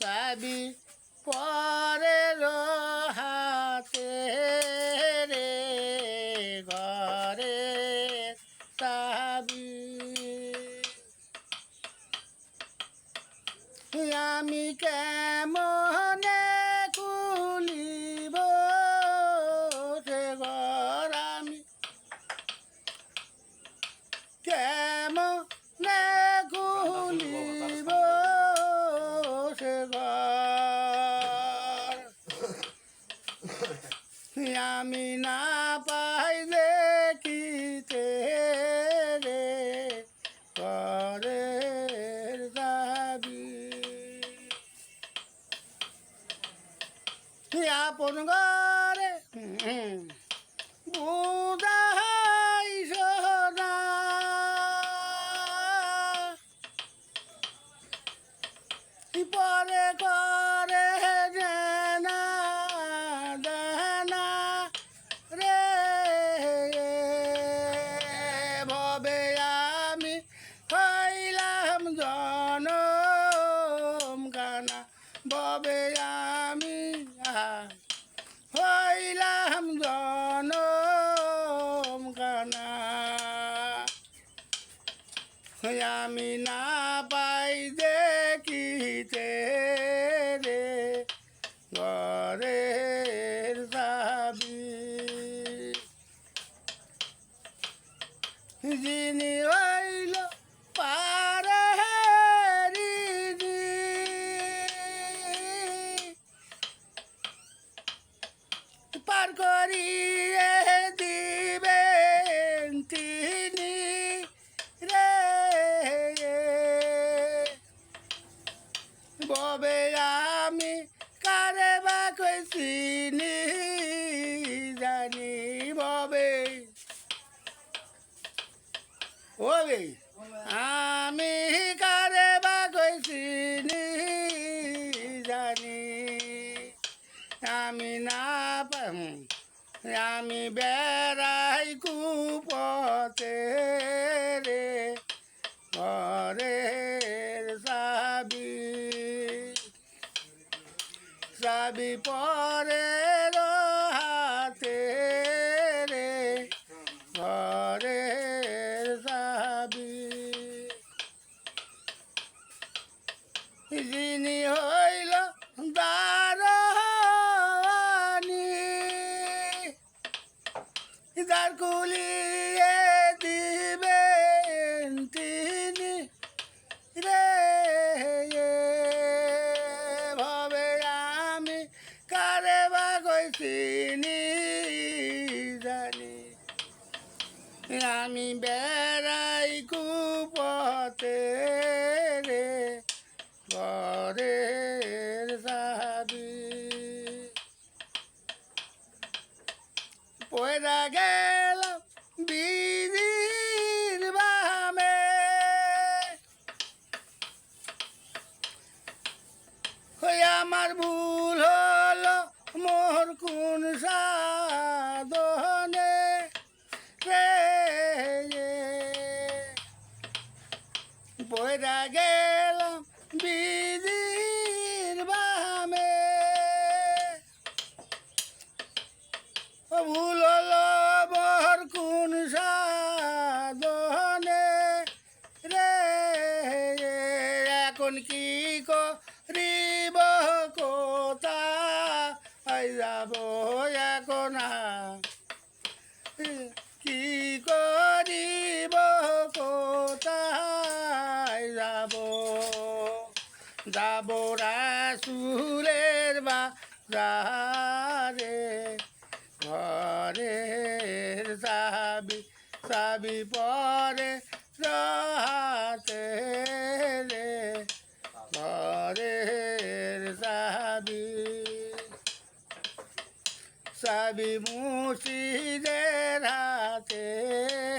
চাবি পরের হাতে রে ঘরে আমি কেমনে আমি না পাই দেখিতে রে। পরের দাবি। আপন বুদাই আমি না পাই দেখিতে রে। ঘরের দাবি। যিনি হইল পারি পার করিয়ে ওবে আমি কারে বা কইছিনি জানি আমি না আমি বেড়াই কুপতে রে, ঘরের চাবি। চাবি পরে হাতে যিনি হইল দারোয়ানি দার কুলিয়ে দিবেন তিনি রে ভবে আমি কারে বা কইছিনি জানি। আমি বেড়াই কুপতে রে ঘরের সাবি পয়রা গেলাম বিদির বামে। হয়ে আমার ভুল হলো মোর কোন সাধনে। রে পয়রা গেলাম বিদির এখন কি করিব কোথা? যাব এখন কি করিব কোথায় যাব। যাব রাসুলের বা রে ঘরের সাবি সাবি পরে রাতে। সাবি মুসিদের হাতে রে